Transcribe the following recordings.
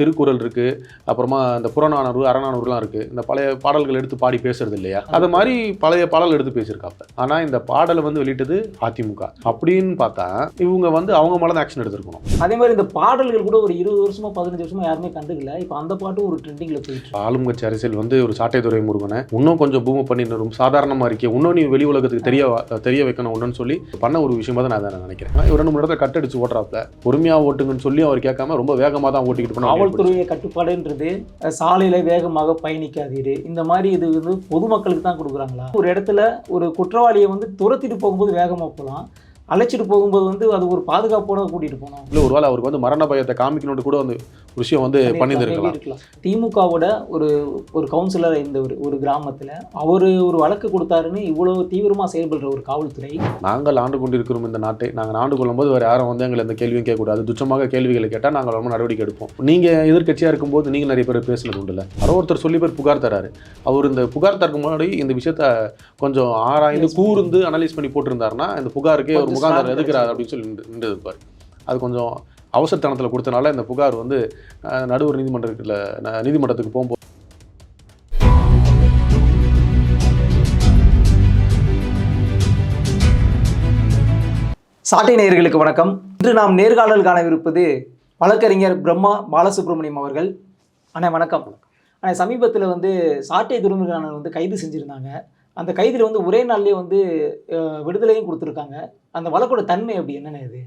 Thirukkural இருக்கு அப்புறமா இந்த புறநானூறு அறநானூறுலாம் இருக்கு. இந்த பழைய பாடல்கள் எடுத்து பாடி பேசுறது இல்லையா? அது மாதிரி பழைய பாடல் எடுத்து பேசியிருக்காங்க ஆனா இந்த பாடலை வந்து வெளியிட்டது அதிமுக. அப்படின்னு பார்த்தா இவங்க வந்து அவங்க மேலே தான் ஆக்ஷன் எடுத்திருக்கணும். அதே மாதிரி இந்த பாடல்கள் கூட ஒரு இருபது வருஷமா பதினஞ்சு வருஷமா யாருமே கண்டுக்கல. இப்போ அந்த பாட்டும் ஒரு ட்ரெண்டிங்ல போயிட்டு இருக்கு. ஆளுங்கட்சி அரசியல் வந்து ஒரு சாட்டைத்துறை முருகனை இன்னும் கொஞ்சம் பூமி பண்ணி ரொம்ப சாதாரணமாக இருக்கே இன்னும் நீ வெளி உலகத்துக்கு தெரிய தெரிய வைக்கணும் ஒன்றுன்னு சொல்லி பண்ண ஒரு விஷயமா தான் நான் நினைக்கிறேன். இவர் ரெண்டு மூணு இடத்துல கட்டடிச்சு ஓட்டுறாப்ல. பொறுமையாக ஓட்டுங்கன்னு சொல்லி அவர் கேட்காம ரொம்ப வேகமாக தான் ஓட்டிக்கிட்டு போனா காவல்துறைய கட்டுப்பாடுன்றது சாலையில வேகமாக பயணிக்காதீரு. இந்த மாதிரி இது வந்து பொதுமக்களுக்கு தான் கொடுக்குறாங்களா? ஒரு இடத்துல ஒரு குற்றவாளியை வந்து துரத்திட்டு போகும்போது வேகமா போகலாம். அழைச்சிட்டு போகும்போது வந்து அது ஒரு பாதுகாப்போட கூட்டிட்டு போகணும் இல்லை ஒருவேளை அவருக்கு வந்து மரண பயத்தை காமிக்கணும்னு கூட வந்து ஒரு விஷயம் வந்து பண்ணியிருந்திருக்கலாம். இருக்கலாம் திமுகவோட ஒரு ஒரு கவுன்சிலர் இருந்தவர் ஒரு கிராமத்துல அவர் ஒரு வழக்கு கொடுத்தாருன்னு இவ்வளவு தீவிரமா செயல்படுற ஒரு காவல்துறை. நாங்கள் ஆண்டு கொண்டிருக்கிறோம் இந்த நாட்டை. நாங்கள் ஆண்டு கொள்ளும்போது வேறு யாரும் வந்து எங்களை இந்த கேள்வியும் கேட்கக்கூடாது. துச்சமாக கேள்விகளை கேட்டால் நாங்கள் ரொம்ப நடவடிக்கை எடுப்போம். நீங்கள் எதிர்க்கட்சியாக இருக்கும்போது நீங்கள் நிறைய பேர் பேசுனது உண்டுல யாரோ ஒருத்தர் சொல்லி பேர் புகார் தராரு. அவர் இந்த புகார் தரக்கு முன்னாடி இந்த விஷயத்த கொஞ்சம் ஆராய்ந்து கூர்ந்து அனலைஸ் பண்ணி போட்டிருந்தாருன்னா இந்த புகாருக்கே ஒரு முகாந்தர் எதுக்குறாரு அப்படின்னு சொல்லி நின்று நின்று இருப்பார் அது கொஞ்சம் அவசரத்தனத்தில் கொடுத்தனால இந்த புகார் வந்து நடுவர் நீதிமன்றத்தில் நீதிமன்றத்துக்கு போகும்போது சாட்டை நேயர்களுக்கு வணக்கம். இன்று நாம் நேர்காணல் காணவிருப்பது வழக்கறிஞர் பிரம்மா பாலசுப்ரமணியம் அவர்கள். அண்ணா வணக்கம். அண்ணா சமீபத்தில் வந்து சாட்டை துறைமுருகானன் வந்து கைது செஞ்சுருந்தாங்க. அந்த கைதில் வந்து ஒரே நாள்லேயே வந்து விடுதலையும் கொடுத்துருக்காங்க. அந்த வழக்கோட தன்மை அப்படி என்னென்ன இது?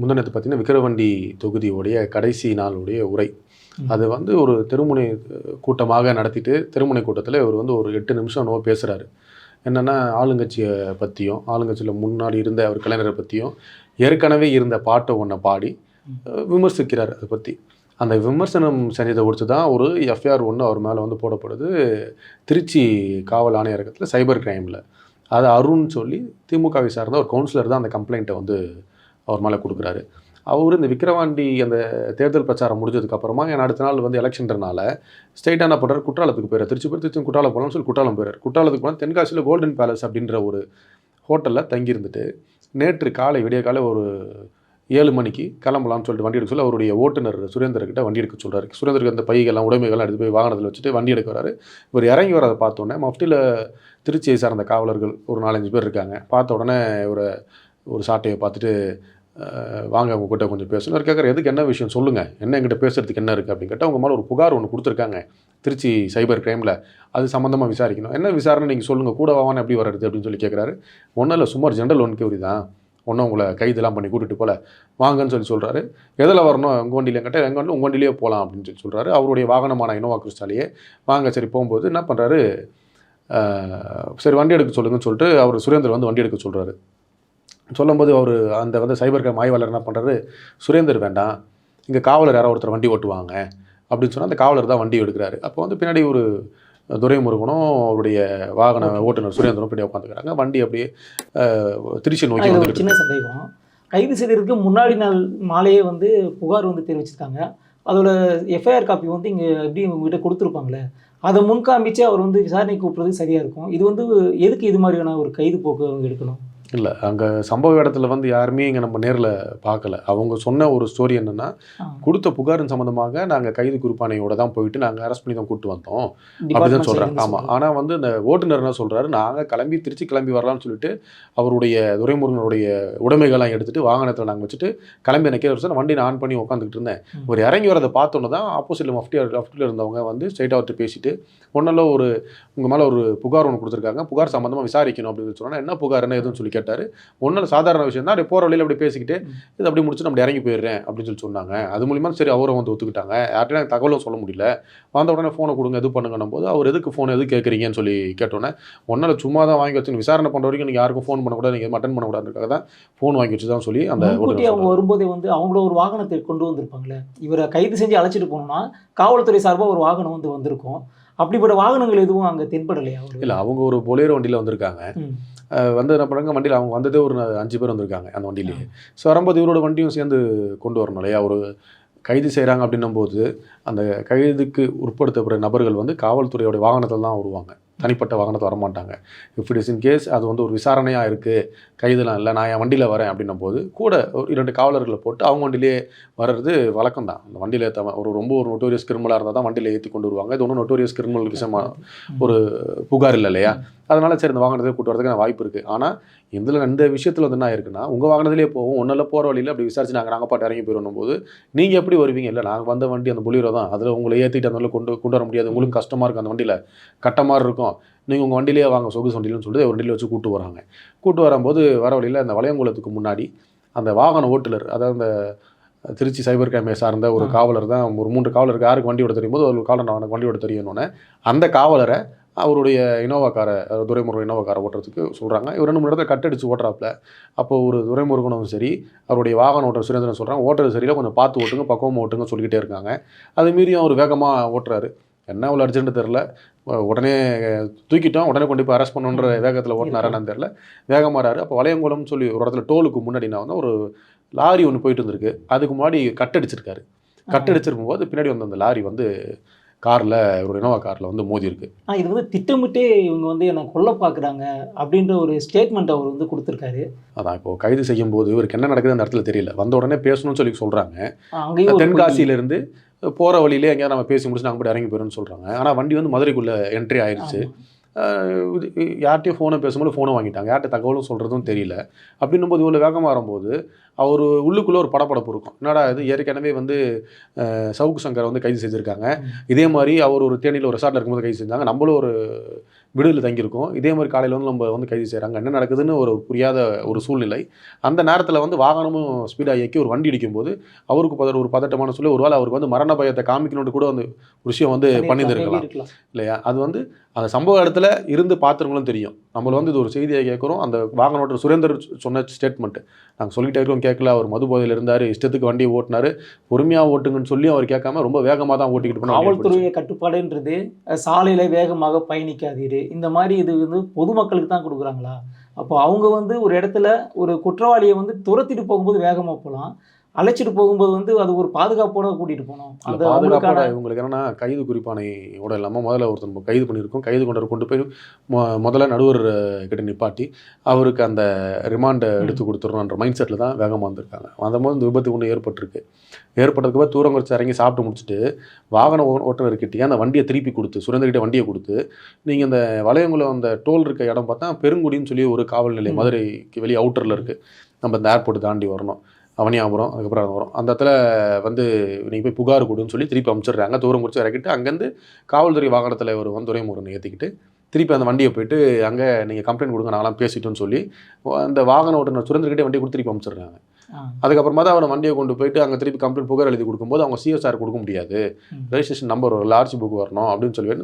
முந்தினத்து பார்த்தீங்கன்னா விக்கிரவண்டி தொகுதியுடைய கடைசி நாளுடைய உரை. அது வந்து ஒரு தெருமுனை கூட்டமாக நடத்திட்டு தெருமுனை கூட்டத்தில் இவர் வந்து ஒரு எட்டு நிமிஷம் என்னவோ பேசுகிறாரு என்னென்னா ஆளுங்கட்சியை பற்றியும் ஆளுங்கட்சியில் முன்னாடி இருந்த அவர் கலைஞரை பற்றியும் ஏற்கனவே இருந்த பாட்டை ஒன்றை பாடி விமர்சிக்கிறார் அதை பற்றி அந்த விமர்சனம் செஞ்சதை ஒழிச்சு தான் ஒரு எஃப்ஐஆர் ஒன்று அவர் மேலே வந்து போடப்படுது. திருச்சி காவல் ஆணையரகத்தில் சைபர் கிரைமில். அது அருண் சொல்லி திமுகவை சார்ந்த ஒரு கவுன்சிலர் தான் அந்த கம்ப்ளைண்ட்டை வந்து அவர் மேலே கொடுக்குறாரு. அவர் இந்த விக்கிரவாண்டி அந்த தேர்தல் பிரச்சாரம் முடிஞ்சதுக்கு அப்புறமா என் அடுத்த நாள் வந்து எலெக்ஷன்றனால ஸ்டேட் என்ன பண்ணுறாரு குற்றாலத்துக்கு போயிறார். திருச்சி போய் திருச்சி குற்றாலம் போகலாம்னு சொல்லி குற்றாலம் போயிறார். குற்றாலத்துக்கு போனால் தென்காசியில் கோல்டன் பேலஸ் அப்படின்ற ஒரு ஹோட்டலில் தங்கியிருந்துட்டு நேற்று காலை விடிய காலை ஒரு ஏழு மணிக்கு கிளம்பலாம்னு சொல்லிட்டு வண்டி எடுக்க சொல்லி அவருடைய ஓட்டுநர் சுரேந்தர்கிட்ட வண்டி எடுக்க சொல்கிறாரு சுரேந்தருக்கு அந்த பைகள்லாம் உடைமைகள்லாம் எடுத்து போய் வாகனத்தில் வச்சுட்டு வண்டி எடுக்க வராரு. இவர் இறங்கி வரதை பார்த்தோன்னே மஃப்டியில் திருச்சியை சார்ந்த காவலர்கள் ஒரு நாலஞ்சு பேர் இருக்காங்க. பார்த்த உடனே ஒரு ஒரு சாட்டையை பார்த்துட்டு வாங்க உங்க கிட்ட கொஞ்சம் பேசணும். கேட்குற எதுக்கு என்ன விஷயம்? சொல்லுங்கள் என்ன எங்கிட்ட பேசுறதுக்கு என்ன இருக்குது அப்படின்னு கேட்டால் உங்கள் மேலே ஒரு புகார் ஒன்று கொடுத்துருக்காங்க திருச்சி சைபர் கிரைமில். அது சம்மந்தமாக விசாரிக்கணும். என்ன விசாரணை நீங்கள் சொல்லுங்கள் கூட வாவான்னு எப்படி வர்றது? அப்படின்னு சொல்லி கேட்குறாரு. ஒன்றும் இல்லை. சுமார் ஜென்ரல் ஒன் கேவரி தான். ஒன்றும் உங்களை கைதெல்லாம் பண்ணி கூட்டிகிட்டு போல வாங்கன்னு சொல்லி சொல்கிறாரு எதில் வரணும்? உங்கள் வண்டியில் கேட்டால் எங்கள் வண்டியில் உங்கள் வண்டியிலே போகலாம் அப்படின்னு சொல்லி சொல்கிறாரு அவருடைய வாகனமான இனோவா கிறிஸ்டாலேயே வாங்க சரி போகும்போது என்ன பண்ணுறாரு சரி வண்டி எடுக்க சொல்லுங்கன்னு சொல்லிட்டு அவர் சுரேந்தர் வந்து வண்டி எடுக்க சொல்கிறாரு சொல்லும்போது அவர் அந்த வந்து சைபர் கிரைம் ஆய்வாளர் என்ன பண்ணுறாரு சுரேந்தர் வேண்டாம். இங்கே காவலர் யாரோ ஒருத்தர் வண்டி ஓட்டுவாங்க அப்படின்னு சொன்னால் அந்த காவலர் தான் வண்டி எடுக்கிறாரு. அப்போ வந்து பின்னாடி ஒரு துரைமுருகனும் அவருடைய வாகன ஓட்டுநர் சுரேந்தரும் பின்னாடி உட்காந்துக்கிறாங்க வண்டி அப்படியே திருச்சி நோக்கி வந்துட்டு சின்ன சந்தேகம். கைது செய்ததற்கு முன்னாடி நாள் மாலையே வந்து புகார் வந்து தெரிவிச்சிருக்காங்க. அதோட எஃப்ஐஆர் காப்பி வந்து இங்கே எப்படி உங்ககிட்ட கொடுத்துருப்பாங்களே? அதை முன்காமிச்சு அவர் வந்து விசாரணை கூப்பிடுறது சரியா இருக்கும். இது வந்து எதுக்கு இது மாதிரியான ஒரு கைது போக்கு அவங்க எடுக்கணும்? இல்லை அங்கே சம்பவ இடத்துல வந்து யாருமே இங்கே நம்ம நேரில் பார்க்கல அவங்க சொன்ன ஒரு ஸ்டோரி என்னென்னா. கொடுத்த புகாரின் சம்பந்தமாக நாங்கள் கைது குறிப்பானையோட தான் போயிட்டு நாங்கள் அரெஸ்ட் பண்ணி தான் கூப்பிட்டு வந்தோம். Side சொல்கிறாங்க ஆமாம். ஆனால் வந்து இந்த ஓட்டுநர் என்ன சொல்கிறாரு நாங்கள் கிளம்பி திருச்சி கிளம்பி வரலாம்னு சொல்லிட்டு அவருடைய துரைமுருகனுடைய உடைமைகள்லாம் எடுத்துட்டு வாகனத்தில் நாங்கள் வச்சுட்டு கிளம்பி நிற்கிற வருஷம் வண்டி நான் ஆன் பண்ணி உட்காந்துக்கிட்டு இருந்தேன். ஒரு இறங்கி வரதை பார்த்தோன்னே தான் ஆப்போசிட்டில் மஃப்டி லெஃப்ட்டில் இருந்தவங்க வந்து ஸ்ட்ரைட்டாக அவர்கிட்ட பேசிட்டு ஒன்றில் ஒரு உங்கள் மேலே ஒரு புகார் ஒன்று கொடுத்துருக்காங்க. புகார் சம்மந்தமாக விசாரிக்கணும் அப்படின்னு சொன்னால் என்ன புகார்? என்ன எதுன்னு சொல்லி கேட்டார். ஒன்றும் சாதாரண விஷயம் தான். அப்படியே போகிற வழியில் அப்படி பேசிக்கிட்டு இது அப்படி முடிச்சு நம்ம இறங்கி போயிடுறேன் அப்படின்னு சொல்லி சொன்னாங்க. அது மூலியமா சரி அவரும் வந்து ஒத்துக்கிட்டாங்க. எனக்கு தகவலும் சொல்ல முடியல. வந்த உடனே ஃபோனை கொடுங்க இது பண்ணுங்கன்னும் போது அவர் எதுக்கு ஃபோன் எது கேட்குறீங்கன்னு சொல்லி கேட்டோன்னே ஒன்றில் சும்மா தான் வாங்கி வச்சு விசாரணை பண்ணுற வரைக்கும் நீங்கள் யாருக்கும் ஃபோன் பண்ணக்கூடாது நீங்கள் அட்டன் பண்ணக்கூடாதுக்காக தான் ஃபோன் வாங்கி வச்சு தான் சொல்லி அந்த அவங்க வரும்போதே வந்து அவங்கள ஒரு வாகனத்தை கொண்டு வந்திருப்பாங்களே இவரை கைது செஞ்சு அழைச்சிட்டு போனோம்னா காவல்துறை சார்பாக ஒரு வாகனம் வந்து வந்திருக்கும். அப்படிப்பட்ட வாகனங்கள் எதுவும் அங்கே தென்படலையா? இல்லை அவங்க ஒரு பொலேரோ வண்டியில் வந்திருக்காங்க. வந்து என்ன பண்ணுறாங்க வண்டியில் அவங்க வந்ததே ஒரு அஞ்சு பேர் வந்திருக்காங்க அந்த வண்டியிலேயே ஸோ வரும்போது இவரோட வண்டியும் சேர்ந்து கொண்டு வரணும் இல்லையா? ஒரு கைது செய்கிறாங்க அப்படின்னும் போது அந்த கைதுக்கு உட்படுத்தப்படுற நபர்கள் வந்து காவல்துறையோட வாகனத்தில் தான் வருவாங்க. தனிப்பட்ட வாகனத்தை வரமாட்டாங்க. If it is in case அது வந்து ஒரு விசாரணையாக இருக்குது கைதுலாம் இல்லை நான் என் வண்டியில் வரேன் அப்படின்னும் போது கூட ஒரு இரண்டு காவலர்களை போட்டு அவங்க வண்டியிலே வர்றது வழக்கம் தான் அந்த வண்டியில் ஏற்ற ஒரு ரொம்ப ஒரு நொட்டோரியஸ் கிரிமினலாக இருந்தால் தான் வண்டியில் ஏற்றி கொண்டு வருவாங்க. இது ஒன்றும் நொட்டோரியஸ் கிரிமினல் விஷயமா ஒரு புகார் இல்லை இல்லையா? அதனால சரி இந்த வாகனத்தை கூட்டு வரதுக்கு வாய்ப்பு இருக்குது ஆனால் இதில் இந்த விஷயத்தில் வந்து என்ன ஆயிருக்குன்னா உங்கள் வாகனத்திலே போவோம் ஒன்றில் போகிற வழியில் அப்படி விசாரிச்சு நாங்கள் நாங்கள் பாட்டு இறங்கி போயிடணும் போது நீங்கள் எப்படி வருவீங்க? இல்லை நாங்கள் வந்த வண்டி அந்த புலியரோ தான். அதில் உங்களை ஏற்றிட்டு அந்த கொண்டு கொண்டு வர முடியாது. உங்களுக்கு கஷ்டமாக இருக்கும் அந்த வண்டியில். கட்ட மாதிரி இருக்கும் நீங்கள் உங்கள் வண்டியிலே வாங்க சொகுசு வண்டியிலன்னு ஒரு வண்டியில் வச்சு கூட்டு வராங்க. கூட்டு வரும்போது வர வழியில் அந்த வளையங்குளத்துக்கு முன்னாடி அந்த வாகன ஓட்டுநர் அதாவது அந்த திருச்சி சைபர் கேமே சார்ந்த ஒரு. காவலர் தான் ஒரு மூன்று காவலருக்கு யாருக்கு வண்டி ஓட தெரியும் போது ஒரு காவலர் அவனுக்கு வண்டி ஓட தெரியணுன்னே அந்த காவலரை அவருடைய இனோவா காரை அஹ் துரைமுருகன் இனோவா காரை ஓட்டுறதுக்கு சொல்கிறாங்க இவர் ரெண்டு மூணு இடத்துல கட்டடிச்சு ஓட்டுறாப்புல. அப்போ ஒரு துரைமுருகனும் சரி அவருடைய வாகன ஓட்டுற சுரேந்திரன் சொல்கிறாங்க ஓட்டுறது சரியில்லை கொஞ்சம் பார்த்து ஓட்டுங்க பக்குவமாக ஓட்டுங்க சொல்லிக்கிட்டே இருக்காங்க. அது மீறியும் அவர் வேகமாக ஓட்டுறாரு. என்ன அவ்வளோ அர்ஜென்ட் தெரில உடனே தூக்கிட்டோம். உடனே கொண்டு போய் அரெஸ்ட் பண்ணுன்ற வேகத்தில் ஓட்டினாரான்னு தெரில வேகமாறாரு அப்போ வளையங்குளம்னு சொல்லி ஒரு இடத்துல டோலுக்கு முன்னாடி நான் வந்து ஒரு லாரி ஒன்று போயிட்டு இருந்திருக்கு அதுக்கு முன்னாடி கட்டடிச்சிருக்காரு கட்டடிச்சிருக்கும் போது பின்னாடி வந்து அந்த லாரி வந்து காரில் ஒரு இனோவா காரில் வந்து மோதி இருக்கு. இது வந்து திட்டமிட்டே இவங்க வந்து என்னை கொல்ல பார்க்குறாங்க அப்படின்ற ஒரு ஸ்டேட்மெண்ட் அவர் வந்து கொடுத்துருக்காரு. அதான் இப்போ கைது செய்யும் போது இவருக்கு என்ன நடக்குது அந்த இடத்துல தெரியல. வந்த உடனே பேசணும்னு சொல்லி சொல்கிறாங்க தென்காசியிலேருந்து போகிற வழியிலே எங்கேயாவது நம்ம பேசி முடிச்சு நாங்கள் போய் இறங்கி போயிடும்னு சொல்கிறாங்க ஆனால் வண்டி வந்து மதுரைக்குள்ளே என்ட்ரி இது யார்கிட்டயும் ஃபோனை பேசும்போது ஃபோனை வாங்கிட்டாங்க. யார்கிட்ட தகவலும் சொல்கிறதும் தெரியல. அப்படின்னும் போது இவ்வளோ வேகமாக வரும்போது அவர் உள்ளுக்குள்ளே ஒரு படபடப்பு இருக்கும். என்னடா இது? ஏற்கனவே வந்து சவுக்கு சங்கரை வந்து கைது செஞ்சுருக்காங்க. இதே மாதிரி அவர் ஒரு தேனியில் ஒரு ரெசார்ட்டில் இருக்கும்போது கைது செஞ்சாங்க. நம்மளும் ஒரு விடுதலை தங்கியிருக்கோம். இதே மாதிரி காலையில் வந்து நம்ம வந்து கைது செய்கிறாங்க என்ன நடக்குதுன்னு ஒரு புரியாத ஒரு சூழ்நிலை. அந்த நேரத்தில் வந்து வாகனமும் ஸ்பீடாக இயக்கி ஒரு வண்டி இடிக்கும்போது அவருக்கு பத ஒரு பதட்டமான சொல்லி ஒருவேளை அவருக்கு வந்து மரண பயத்தை காமிக்கணும்னு கூட வந்து விஷயம் வந்து பண்ணியிருந்திருக்கலாம். இல்லையா? அது வந்து அந்த சம்பவ இடத்துல இருந்து பார்த்துருங்களும் தெரியும். நம்மளை வந்து இது ஒரு செய்தியை கேட்குறோம் அந்த வாகன ஓட்டர் சுரேந்தர் சொன்ன ஸ்டேட்மெண்ட்டு நாங்கள் சொல்லிட்டே இருக்கோம் கேட்கல அவர் மது போதையில் இருந்தார் இஷ்டத்துக்கு வண்டியை ஓட்டினார். பொறுமையாக ஓட்டுங்கன்னு சொல்லி அவர் கேட்காம ரொம்ப வேகமாக தான் ஓட்டிக்கிட்டு போனார். காவல்துறையை கட்டுப்பாடுன்றது சாலையில் வேகமாக பயணிக்காதீரு. இந்த மாதிரி இது வந்து பொதுமக்களுக்கு தான் கொடுக்குறாங்களா? அப்போ அவங்க வந்து ஒரு இடத்துல ஒரு குற்றவாளியை வந்து துரத்திட்டு போகும்போது வேகமாக போகலாம். அழைச்சிட்டு போகும்போது வந்து அது ஒரு பாதுகாப்போட கூட்டிட்டு போகணும் அந்த அந்த பாதுகாப்போட இவங்களுக்கு என்னன்னா கைது குறிப்பானையோட இல்லாமல் முதல்ல ஒருத்தர் கைது பண்ணியிருக்கோம். கைது கொண்டு கொண்டு போய் மொ- முதல்ல நடுவர் கிட்ட நிப்பாட்டி அவருக்கு அந்த ரிமாண்டை எடுத்து கொடுத்துடணுன்ற மைண்ட் செட்டில் தான் வேகமாக வந்திருக்காங்க. வந்தபோது இந்த விபத்து ஒன்று ஏற்பட்டிருக்கு. ஏற்பட்டதுக்கு அப்புறம் தூரம் குறைச்சி இறங்கி சாப்பிட்டு முடிச்சுட்டு வாகன ஓட்டுநர்கிட்டயே அந்த வண்டியை திருப்பி கொடுத்து சுரேந்தர்கிட்ட வண்டியை கொடுத்து நீங்கள் இந்த வளையங்குளம் அந்த டோல் இருக்க இடம் பார்த்தா பெருங்குடின்னு சொல்லி ஒரு காவல் நிலையம். மதுரைக்கு வெளியே அவுட்டரில் இருக்குது நம்ம இந்த ஏர்போர்ட் தாண்டி வரணும். அவனியாபுரம் அதுக்கப்புறம் அது வரும் அந்த இடத்துல வந்து நீங்கள் போய் புகார் கொடுன்னு சொல்லி திருப்பி அனுப்பிச்சிடுறாங்க தூரம் முடிச்சு இறக்கிட்டு அங்கேருந்து காவல்துறை வாகனத்தில் ஒரு வந்து துறைமுருகன் ஏற்றிக்கிட்டு திருப்பி அந்த வண்டியை போயிட்டு அங்கே நீங்கள் கம்ப்ளைண்ட் கொடுங்க நாங்களாம் பேசிட்டோம்னு சொல்லி அந்த வாகன ஓட்டுநர் சுரேந்திரகிட்டே வண்டியை கொடுத்து திருப்பி அனுப்பிச்சிடுறாங்க ஆ, அதுக்கப்புறமா தான் அவனை வண்டியை கொண்டு போயிட்டு அங்கே திருப்பி கம்ப்ளைண்ட் புகார் எழுதி கொடுக்கும்போது அவங்க சிஎஸ்ஆர் கொடுக்க முடியாது. ரெஜிஸ்ட்ரேஷன் நம்பர் ஒரு லார்ஜ் புக் வரணும் அப்படின்னு சொல்லி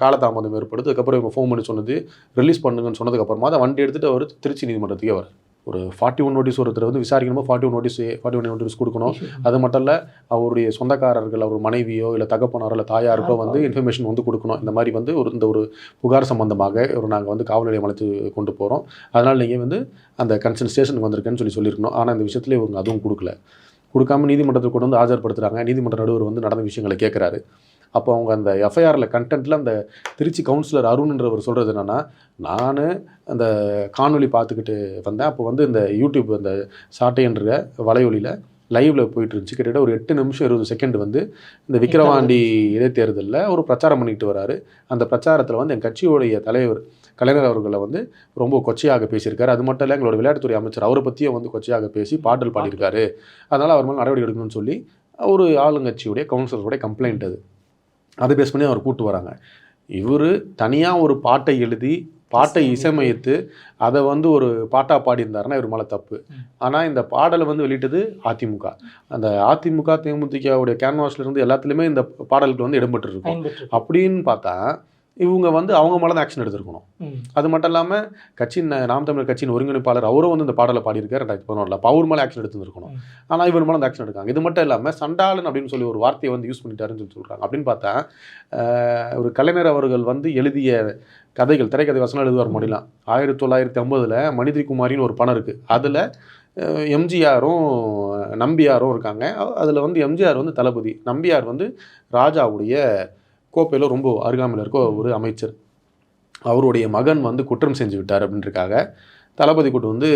காலதாமதம் ஏற்படுது. அதுக்கப்புறம் இவங்க ஃபோன் பண்ணி சொன்னது ரிலீஸ் பண்ணுங்கன்னு சொன்னதுக்கப்புறமா தான் வண்டி எடுத்துகிட்டு அவர் திருச்சி நீதிமன்றத்துக்கே வர ஒரு ஃபார்ட்டி ஒன் நோட்டீஸ் ஒருத்தர் வந்து விசாரிக்கணுமோ forty one notice forty one notice கொடுக்கணும். அது மட்டும் இல்லை அவருடைய சொந்தக்காரர்கள் அவர் மனைவியோ இல்லை தகப்பனாரோ இல்லை தாயாருக்கோ வந்து இன்ஃபர்மேஷன் வந்து கொடுக்கணும். இந்த மாதிரி வந்து ஒரு இந்த ஒரு புகார் சம்பந்தமாக ஒரு நாங்கள் வந்து காவல் நிலையம் அழைத்து கொண்டு போகிறோம் அதனால் நீங்கள் வந்து அந்த கன்சர்ன் ஸ்டேஷனுக்கு வந்திருக்கேன்னு சொல்லி சொல்லியிருக்கணும். ஆனால் இந்த விஷயத்துல இவங்க அதுவும் கொடுக்கல. கொடுக்காம நீதிமன்றத்துக்கு கொண்டு வந்து ஆஜர்படுத்துகிறாங்க நீதிமன்ற நடுவர் வந்து நடந்த விஷயங்களை கேட்குறாரு அப்போ அவங்க அந்த எஃப்ஐஆரில் கண்டென்ட்டில் அந்த திருச்சி கவுன்சிலர் அருண்ன்றவர் சொல்கிறது என்னென்னா நான் அந்த காணொளி பார்த்துக்கிட்டு வந்தேன். அப்போ வந்து இந்த யூடியூப் அந்த சாட்டைன்ற வலையொலியில் லைவ்ல போயிட்டு இருந்துச்சு. கிட்டத்தட்ட ஒரு எட்டு நிமிஷம் இருபது செகண்ட் வந்து இந்த விக்கிரவாண்டி இடைத்தேர்தலில் ஒரு பிரச்சாரம் பண்ணிட்டு வராரு. அந்த பிரச்சாரத்தில் வந்து என் கட்சியோடைய தலைவர் கலைஞர் அவர்களை வந்து ரொம்ப கொச்சையாக பேசியிருக்காரு. அது மட்டும் இல்லை எங்களோட விளையாட்டுத்துறை அமைச்சர் அவரை பற்றியும் வந்து கொச்சையாக பேசி பாடல் பாடியிருக்காரு. அதனால் அவர் மேலே நடவடிக்கை எடுக்கணும்னு சொல்லி ஒரு ஆளுங்கட்சியுடைய கவுன்சிலருடைய கம்ப்ளைண்ட் அது. அதை பேஸ் பண்ணி அவர் கூட்டு வராங்க. இவர் தனியாக ஒரு பாட்டை எழுதி பாட்டை இசையமைத்து. அதை வந்து ஒரு பாட்டாக பாடியிருந்தாருன்னா இவர் மேலே தப்பு. ஆனால் இந்த பாடலை வந்து வெளியிட்டது அதிமுக. அந்த அதிமுக தேமுதிகவுடைய கேன்வாஸ்ல இருந்து எல்லாத்துலேயுமே இந்த பாடல்கள் வந்து இடம்பெற்றிருக்கும். அப்படின்னு பார்த்தா இவங்க வந்து அவங்க மேலே தான் ஆக்ஷன் எடுத்திருக்கணும். அது மட்டும் இல்லாமல் கட்சியின் நாம் தமிழர் கட்சியின் ஒருங்கிணைப்பாளர் அவரும் வந்து இந்த பாடலை பாடியிருக்காரு ரெண்டாயிரத்தி பதினொன்றில். அப்போ அவர் மேலே ஆக்ஷன் எடுத்துருக்கணும். ஆனால் இவர் மேலே அந்த ஆக்ஷன் எடுக்காங்க. இது மட்டும் இல்லாமல் சண்டாளன் அப்படின்னு சொல்லி ஒரு வார்த்தையை வந்து யூஸ் பண்ணிட்டாருன்னு சொல்லி சொல்கிறாங்க அப்படின்னு பார்த்தா ஒரு கலைஞர் அவர்கள் வந்து எழுதிய கதைகள் திரைக்கதை வசனம் எழுதுவார் முடியலாம் ஆயிரத்தி தொள்ளாயிரத்தி ஐம்பதில் மனிதிரி குமாரின்னு ஒரு படம் இருக்குது அதில் எம்ஜிஆரும் நம்பியாரும் இருக்காங்க. அதில் வந்து எம்ஜிஆர் வந்து தளபதி நம்பியார் வந்து ராஜாவுடைய கோப்பையில் ரொம்ப அருகாமையில் இருக்க ஒரு அமைச்சர். அவருடைய மகன் வந்து குற்றம் செஞ்சு விட்டார் அப்படின்றக்காக தளபதி கூட்டு வந்து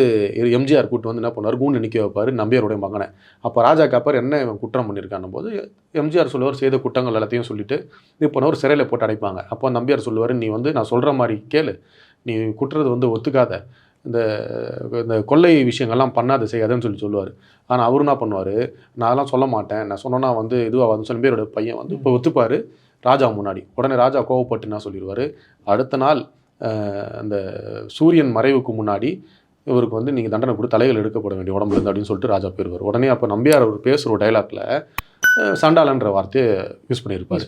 எம்ஜிஆர் கூட்டு வந்து என்ன பண்ணார் கூண்டு நிற்க வைப்பார் நம்பியாருடைய மகனை. அப்போ ராஜா காப்பர் என்ன குற்றம் பண்ணியிருக்கான் போது எம்ஜிஆர் சொல்லுவார் செய்த குற்றங்கள் எல்லாத்தையும் சொல்லிட்டு இது பண்ணவர் சிறையில் போட்டு அடைப்பாங்க. அப்போ நம்பியார் சொல்லுவார் நீ வந்து நான் சொல்கிற மாதிரி கேளு. நீ குற்றத்தை வந்து ஒத்துக்காத. இந்த இந்த கொள்ளை விஷயங்கள்லாம் பண்ணாத செய்யாதுன்னு சொல்லி சொல்லுவார். ஆனால் அவரு என்ன பண்ணுவார்? நான் அதெல்லாம் சொல்ல மாட்டேன். நான் சொன்னேன்னா வந்து இதுவாக சொல்லி பேரோட பையன் வந்து இப்போ ஒத்துப்பார். ராஜா முன்னாடி. உடனே ராஜா கோவப்பட்டு என்ன சொல்லிடுவார்? அடுத்த நாள் அந்த சூரியன் மறைவுக்கு முன்னாடி இவருக்கு வந்து நீங்கள் தண்டனை கொடுத்து தலைகள் எடுக்கப்பட வேண்டிய உடம்புல இருந்து அப்படின்னு சொல்லிட்டு ராஜா போயிருவார். உடனே அப்போ நம்பியார் அவர் பேசுகிற ஒரு டைலாக்ல சண்டாளன்ற வார்த்தையை யூஸ் பண்ணியிருப்பார்.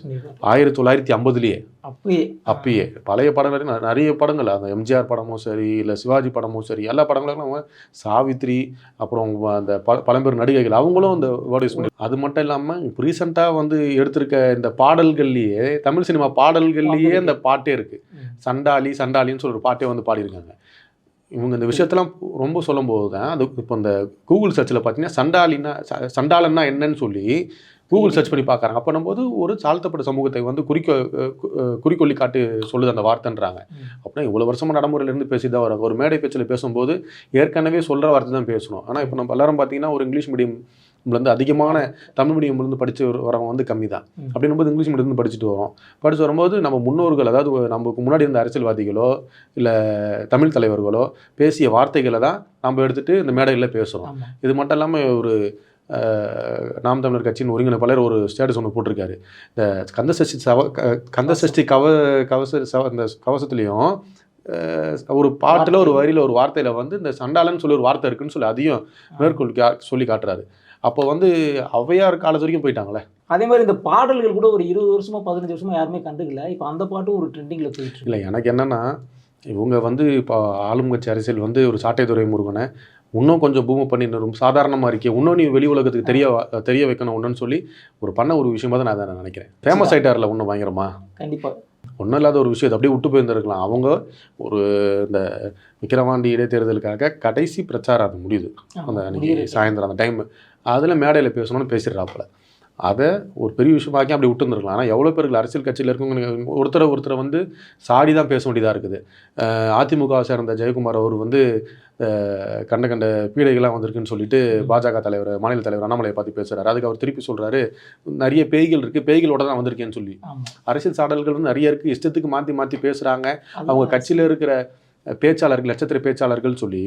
ஆயிரத்தி தொள்ளாயிரத்தி ஐம்பதுலேயே. அப்பயே. அப்பயே. பழைய படங்கள் நிறைய படங்கள். அந்த எம்ஜிஆர் படமும் சரி இல்லை சிவாஜி படமும் சரி எல்லா படங்களும் நம்ம சாவித்ரி அப்புறம் அந்த ப பழம்பெரும் நடிகைகள் அவங்களும் இந்த வேர்டு யூஸ் பண்ணி அது மட்டும் இல்லாமல் இப்போ ரீசெண்டாக வந்து எடுத்திருக்க இந்த பாடல்கள்லேயே தமிழ் சினிமா பாடல்கள்லேயே அந்த பாட்டே இருக்குது. சண்டாளி சண்டாளின்னு ஒரு பாட்டே வந்து பாடியிருக்காங்க. இவங்க இந்த விஷயத்தெல்லாம் ரொம்ப சொல்லும்போது தான் அது இப்போ இந்த கூகுள் சர்ச்சில் பார்த்தீங்கன்னா சண்டாளின்னா ச- சண்டாளன்னா என்னன்னு சொல்லி கூகுள் சர்ச் பண்ணி பார்க்குறாங்க அப்போ போது ஒரு தாழ்த்தப்பட்ட சமூகத்தை வந்து குறிக்கோ அஹ் கு- அஹ் குறிக்கோளி காட்டு சொல்லுது அந்த வார்த்தைன்றாங்க. அப்படின்னா இவ்வளோ வருஷமா நடைமுறையில இருந்து பேசி தான் வராங்க. ஒரு மேடை பேச்சில் பேசும்போது ஏற்கனவே சொல்கிற வார்த்தை தான் பேசணும். ஆனால் இப்போ நம்ம எல்லாரும் பார்த்தீங்கன்னா ஒரு இங்கிலீஷ் மீடியம்லேருந்து அதிகமான தமிழ் மீடியம்லேருந்து படித்து வரவங்க வந்து கம்மி தான். அப்படின்னும்போது இங்கிலீஷ் மீடியம்லேருந்து படிச்சுட்டு வரோம். படிச்சு வரும்போது நம்ம முன்னோர்கள் அதாவது நமக்கு முன்னாடி இருந்த அரசியல்வாதிகளோ இல்லை தமிழ் தலைவர்களோ பேசிய வார்த்தைகளை தான் நம்ம எடுத்துட்டு இந்த மேடையில் பேசுகிறோம். இது மட்டும் இல்லாமல் ஒரு நாம் தமிழர் கட்சியின் ஒருங்கிணைப்பாளர் ஒரு ஸ்டேட்டஸ் ஒன்று போட்டிருக்காரு. இந்த கந்தசஷ்டி சவ க- கந்தசஷ்டி கவ கவச சவ இந்த கவசத்துலேயும் ஒரு பாட்டில் ஒரு வரியில் ஒரு வார்த்தையில் வந்து இந்த சண்டாளன்னு சொல்லி ஒரு வார்த்தை இருக்குன்னு சொல்லி அதையும் மேற்கொள் சொல்லி காட்டுறாரு. அப்போ வந்து ஔவையார் காலத்து வரைக்கும் போயிட்டாங்களே? அதே மாதிரி இந்த பாடல்கள் கூட ஒரு இருபது வருஷமா பதினஞ்சு வருஷமா யாருமே கண்டுக்கல. இப்போ அந்த பாட்டும் ஒரு ட்ரெண்டிங்ல போயிட்டு இல்லை எனக்கு என்னன்னா இவங்க வந்து இப்போ ஆளும் கட்சி அரசியல் வந்து ஒரு சாட்டைத்துறை முருகனை இன்னும் கொஞ்சம் பூமி பண்ணி ரொம்ப சாதாரணமாக இருக்கே. இன்னும் நீ வெளி உலகத்துக்கு தெரிய தெரிய வைக்கணும் ஒன்றுன்னு சொல்லி ஒரு பண்ண ஒரு விஷயமா தான் நான் அதை நினைக்கிறேன். ஃபேமஸ் ஆயிட்டார்ல ஒன்றும் பயங்கரமா? கண்டிப்பா. ஒன்றும் இல்லாத ஒரு விஷயத்தை அப்படியே விட்டு போயிருந்திருக்கலாம். அவங்க ஒரு இந்த விக்கிரவாண்டி இடைத்தேர்தலுக்காக கடைசி பிரச்சாரம் அது முடியுது. அந்த அன்னைக்கு. சாயந்தரம் அந்த டைம் அதில் மேடையில் பேசணும்னு பேசிடுறாப்புல. அதை ஒரு பெரிய விஷயமாக்கி அப்படி விட்டு இருந்திருக்கலாம் ஆனால் எவ்வளோ பேருக்கு அரசியல் கட்சியில் இருக்கவங்க ஒருத்தரை ஒருத்தரை வந்து சாடி தான் பேச வேண்டியதாக இருக்குது. அஹ் அதிமுக சேர்ந்த ஜெயக்குமார் அவர் வந்து கண்ட கண்ட பீடைகள்லாம் வந்திருக்குன்னு சொல்லிட்டு பாஜக தலைவர் மாநில தலைவர் அண்ணாமலையை பார்த்து பேசுறாரு. அதுக்கு அவர் திருப்பி சொல்றாரு நிறைய பேய்கள் இருக்கு பேய்களோட தான் வந்திருக்கேன்னு சொல்லி. அரசியல் சாடல்கள் வந்து நிறைய இருக்கு. இஷ்டத்துக்கு மாற்றி மாற்றி பேசுறாங்க. அவங்க. கட்சியில் இருக்கிற பேச்சாளர்கள் நட்சத்திர பேச்சாளர்கள் சொல்லி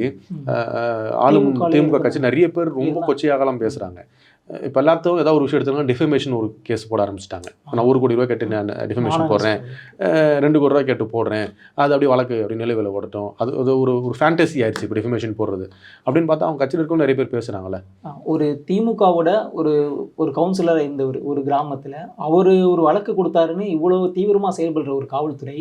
ஆளும் திமுக கட்சி நிறைய பேர் ரொம்ப. கொச்சையாகலாம் பேசுறாங்க. அஹ், இப்ப எல்லாத்துக்கும் ஏதாவது ஒரு விஷயம் எடுத்தாங்கன்னா டிஃபமேஷன் ஒரு கேஸ் போட ஆரம்பிச்சிட்டாங்க. நான் ஒரு கோடி ரூபாய் கேட்டு நான் டிஃபமேஷன். போடுறேன். ரெண்டு கோடி ரூபாய் கேட்டு போடுறேன். அது அப்படியே வழக்கு அப்படி நிலுவையில் ஓடட்டும். அது அது ஒரு ஒரு ஃபேண்டசி ஆயிடுச்சு இப்போ டிஃபமேஷன் போடுறது. அப்படின்னு பார்த்தா அவங்க கட்சியில் இருக்கவங்க நிறைய பேர் பேசுறாங்கல்ல. ஆ, ஒரு திமுகவோட ஒரு ஒரு கவுன்சிலர் இந்த ஒரு ஒரு கிராமத்தில் அவர் ஒரு வழக்கு கொடுத்தாருன்னு இவ்வளோ தீவிரமாக செயல்படுற ஒரு காவல்துறை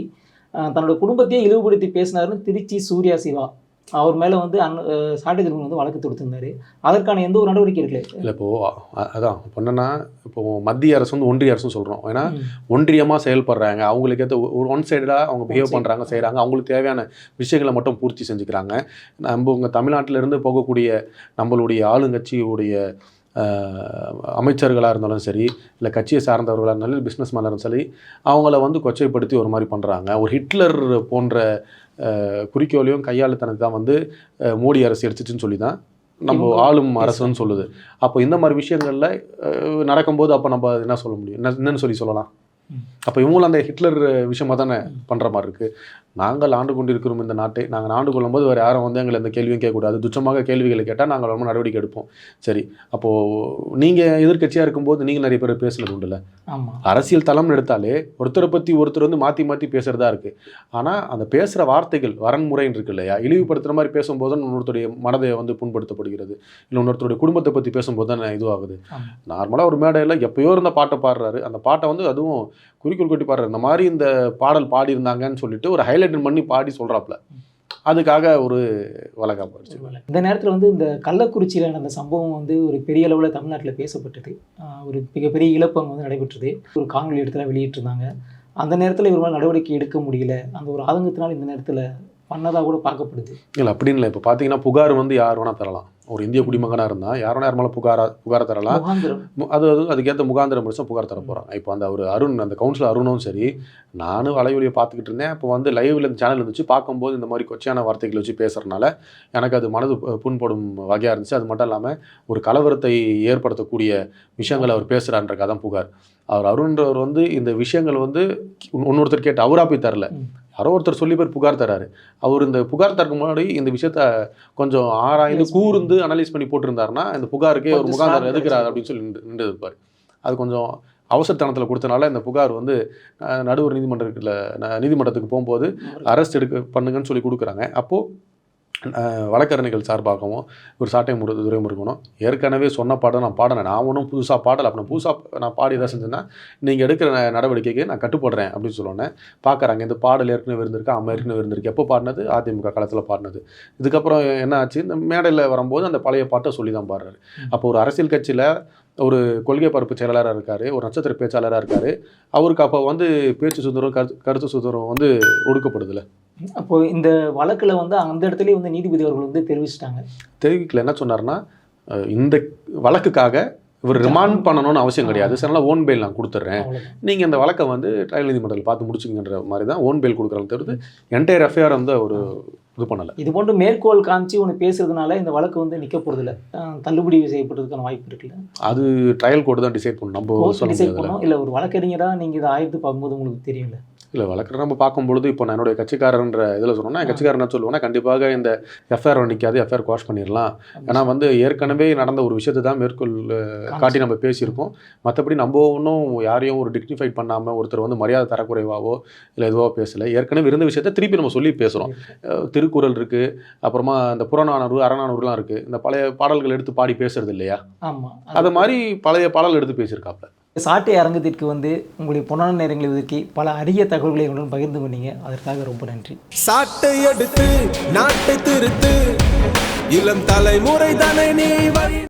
தன்னோட குடும்பத்தையே இழிவுபடுத்தி பேசினாருன்னு திருச்சி சூர்யா சிவா. அவர் மேலே வந்து அன் சாட்டை திருமணம் வந்து வழக்கு தொடுத்திருந்தாரு. அதற்கான எந்த ஒரு நடவடிக்கை எடுக்கல. இல்லை இப்போ அ- அதான் இப்போ என்னன்னா இப்போ மத்திய அரசு வந்து ஒன்றிய அரசும் சொல்றோம். ஏன்னா. ஒன்றியமாக செயல்படுறாங்க. அவங்களுக்கு ஏற்ற ஒரு ஒன் சைடடாக அவங்க பிஹேவ். பண்ணுறாங்க செய்கிறாங்க அவங்களுக்கு தேவையான விஷயங்களை மட்டும் பூர்த்தி செஞ்சுக்கிறாங்க. நம்ம உங்கள் தமிழ்நாட்டிலேருந்து போகக்கூடிய நம்மளுடைய ஆளுங்கட்சியுடைய அமைச்சர்களாக இருந்தாலும் சரி இல்லை கட்சியை சார்ந்தவர்களாக இருந்தாலும் பிஸ்னஸ் இருந்தாலும் சரி அவங்கள வந்து கொச்சைப்படுத்தி ஒரு மாதிரி பண்ணுறாங்க ஒரு ஹிட்லர் போன்ற குறிக்கோளையும் கையாளுத்தனத்தை தான் வந்து மோடி அரசு எடுத்துச்சுன்னு சொல்லி தான் நம்ம ஆளும் அரசுன்னு சொல்லுது. அப்போ இந்த மாதிரி விஷயங்களில் நடக்கும்போது அப்போ நம்ம என்ன சொல்ல முடியும்? என்ன- என்னன்னு சொல்லி சொல்லலாம். அப்போ இவங்களும் அந்த ஹிட்லர் விஷயமா தானே பண்ணுற மாதிரி இருக்குது நாங்கள் ஆண்டு கொண்டிருக்கிறோம் இந்த நாட்டை. நாங்கள் ஆண்டு கொள்ளும்போது வேறு யாரும் வந்து எங்களை எந்த கேள்வியும் கேட்கக்கூடாது துச்சமாக கேள்விகளை கேட்டால் நாங்கள் ரொம்ப நடவடிக்கை எடுப்போம். சரி. அப்போது நீங்கள் எதிர்க்கட்சியாக இருக்கும்போது நீங்கள் நிறைய பேர் பேசுனது உண்டுல்ல? ஆமாம் அரசியல் தளம்னு எடுத்தாலே ஒருத்தரை பற்றி ஒருத்தர் வந்து மாற்றி மாற்றி பேசுகிறதா இருக்குது ஆனால் அந்த பேசுகிற வார்த்தைகள் வரன்முறைன்னு இருக்கு இல்லையா? இழிவுபடுத்துகிற மாதிரி பேசும்போது இன்னொருத்தருடைய மனதை வந்து புண்படுத்தப்படுகிறது. இல்லை இன்னொருத்தருடைய குடும்பத்தை பற்றி பேசும்போது தான் இதுவாகுது. நார்மலாக ஒரு மேடையில் எப்பயோ இருந்த பாட்டை பாடுறாரு. அந்த பாட்டை வந்து அதுவும் குறிக்கோள் கொட்டி பாடுறாரு இந்த மாதிரி இந்த பாடல் பாடியிருந்தாங்கன்னு சொல்லிட்டு ஒரு ஹைலைட் பண்ணி பாடி சொல்கிறாப்புல அதுக்காக ஒரு வழக்கா போயிடுச்சு. இந்த நேரத்தில் வந்து இந்த கள்ளக்குறிச்சியில் நடந்த சம்பவம் வந்து ஒரு பெரிய அளவில் தமிழ்நாட்டில் பேசப்பட்டது. ஒரு மிகப்பெரிய இழப்பு அங்கே வந்து நடைபெற்றது. ஒரு காணொலி இடத்துல வெளியிட்டிருந்தாங்க. அந்த நேரத்தில் இவர் மேலே நடவடிக்கை எடுக்க முடியல. அந்த ஒரு ஆதங்கத்தினால் இந்த நேரத்தில் பண்ணதாக கூட பார்க்கப்படுது. இல்லை அப்படின்னு இல்லை. இப்போ பார்த்தீங்கன்னா புகார் வந்து யார் வேணால் தரலாம் ஒரு இந்திய குடிமகனாக இருந்தால் யாரும் யார் மேலே புகாரா புகார் தரலாம் அது அது அதுக்கேற்ற முகாந்திரம் முடிச்சா புகார் தர போகிறாங்க இப்போ அந்த அவர் அருண் அந்த கவுன்சிலர் அருணும் சரி நானும் வலைவலியை பார்த்துக்கிட்டு இருந்தேன். இப்போ வந்து லைவ்ல இந்த சேனல் இருந்துச்சு. பார்க்கும்போது இந்த மாதிரி கொச்சையான வார்த்தைகள் வச்சு பேசுறதுனால எனக்கு அது மனது புண்படும் வகையாக இருந்துச்சு. அது மட்டும் இல்லாமல் ஒரு கலவரத்தை ஏற்படுத்தக்கூடிய விஷயங்களை அவர் பேசுகிறான்றக்காக தான் புகார். அவர் அருண்ன்றவர் வந்து இந்த விஷயங்கள் வந்து இன்னொ- இன்னொருத்தர் கேட்டு அவரா போய் தரல. யாரோ ஒருத்தர் சொல்லி பேர் புகார் தராரு அவர் இந்த புகார் தரக்கு முன்னாடி இந்த விஷயத்த கொஞ்சம் ஆராய்ந்து. கூர்ந்து அனலைஸ் பண்ணி போட்டிருந்தாருன்னா இந்த புகாருக்கே ஒரு முகாந்தர் எதுக்குறாரு. அப்படின்னு சொல்லி நின்று இருப்பார் அது கொஞ்சம் அவசரத்தனத்தில் கொடுத்தனால இந்த புகார் வந்து நடுவர் நீதிமன்றத்தில் நீதிமன்றத்துக்கு போகும்போது அரெஸ்ட் எடுக்க பண்ணுங்கன்னு சொல்லி கொடுக்குறாங்க அப்போது வழக்கறிஞர்கள் சார்பாகவும் ஒரு சாட்டை முறை துறைமுருகனும் ஏற்கனவே சொன்ன பாடம் நான் பாடினேன். நான் ஒன்றும் புதுசாக பாடலை. அப்போ நான் புதுசாக நான் பாடி எதாவது செஞ்சேன்னா நீங்கள் எடுக்கிற நடவடிக்கைக்கு நான் கட்டுப்படுறேன் அப்படின்னு சொன்னோன்னே பார்க்குறாங்க இந்த பாடல் ஏற்கனவே இருந்திருக்கு? அம்மா ஏற்கனவே இருந்திருக்கு. எப்போ பாடினது? அதிமுக காலத்தில் பாடினது. இதுக்கப்புறம் என்ன ஆச்சு? இந்த மேடையில் வரும்போது அந்த பழைய பாட்டை சொல்லி தான் பாடுறாரு அப்போ ஒரு அரசியல் கட்சியில் ஒரு கொள்கை பரப்பு செயலாளராக இருக்கார் ஒரு நட்சத்திர பேச்சாளராக இருக்கார். அவருக்கு அப்போ வந்து பேச்சு சுதந்திரம் கருத்து கருத்து சுதந்திரம் வந்து ஒடுக்கப்படுதுல? அப்போ இந்த வழக்குல வந்து அந்த இடத்துலயே வந்து நீதிபதி அவர்கள் வந்து தெரிவிச்சிட்டாங்க. தெரிவிக்கல. என்ன சொன்னார்னா இந்த வழக்குக்காக இவர் ரிமாண்ட் பண்ணணும்னு அவசியம் கிடையாது. அதனால ஓன் பெயில் நான் கொடுத்துட்றேன். நீங்கள் இந்த வழக்கை வந்து ட்ரையல் நீதிமன்றத்தில் பார்த்து முடிச்சுங்கன்ற மாதிரி தான் ஓன் பெயில் கொடுக்குறாங்க தவிர்த்து என்டையர் எஃப்ஐஆர் வந்து ஒரு இது பண்ணலை. இது போன்று மேற்கோள் காமிச்சு ஒன்று பேசுறதுனால இந்த வழக்கு வந்து நிக்க போறதில்ல. அஹ் தள்ளுபடி செய்யப்படுறதுக்கான வாய்ப்பு இருக்குல்ல? அது ட்ரையல் கோர்டு தான் டிசைட் பண்ணணும் நம்ம டிசைட் பண்ணும். இல்ல ஒரு வழக்கறிஞரா நீங்க இதை ஆய்ந்து பார்க்கும்போது உங்களுக்கு தெரியும்ல? இல்லை வழக்கறிஞர் நம்ம பார்க்கும்பொழுது இப்போ நான் என்னுடைய கட்சிக்காரன்ற இதில் சொன்னோம்னா என் கட்சிக்காரர் என்ன சொல்லுவேன்னா கண்டிப்பாக இந்த எஃப்ஐஆர் நிற்காது எஃப்ஐஆர் குவாஷ் பண்ணிடலாம் ஏன்னா வந்து ஏற்கனவே நடந்த ஒரு விஷயத்தை தான் மேற்கொள் காட்டி நம்ம பேசியிருக்கோம். மற்றபடி நம்ம ஒன்றும் யாரையும் ஒரு டிக்னிஃபைட் பண்ணாமல் ஒருத்தர் வந்து மரியாதை தரக்குறைவாவோ இல்லை எதுவோ பேசலை. ஏற்கனவே இருந்த விஷயத்தை திருப்பி நம்ம சொல்லி பேசுகிறோம் திருக்குறள் இருக்குது அப்புறமா இந்த புறநானூறு அறநானூறுலாம் இருக்குது இந்த பழைய பாடல்கள் எடுத்து பாடி பேசுறது இல்லையா? ஆமா. அது மாதிரி பழைய பாடல் எடுத்து பேசியிருக்காப்ல. சாட்டை அரங்கத்திற்கு வந்து உங்களுடைய பொன்னான நேரங்களை ஒதுக்கி பல அரிய தகவல்களை என்னுடன் பகிர்ந்து கொண்டீங்க. அதற்காக ரொம்ப நன்றி. சாட்டை எடுத்து நாட்டை திருத்து. இளம் தலைமுறை தானே நீ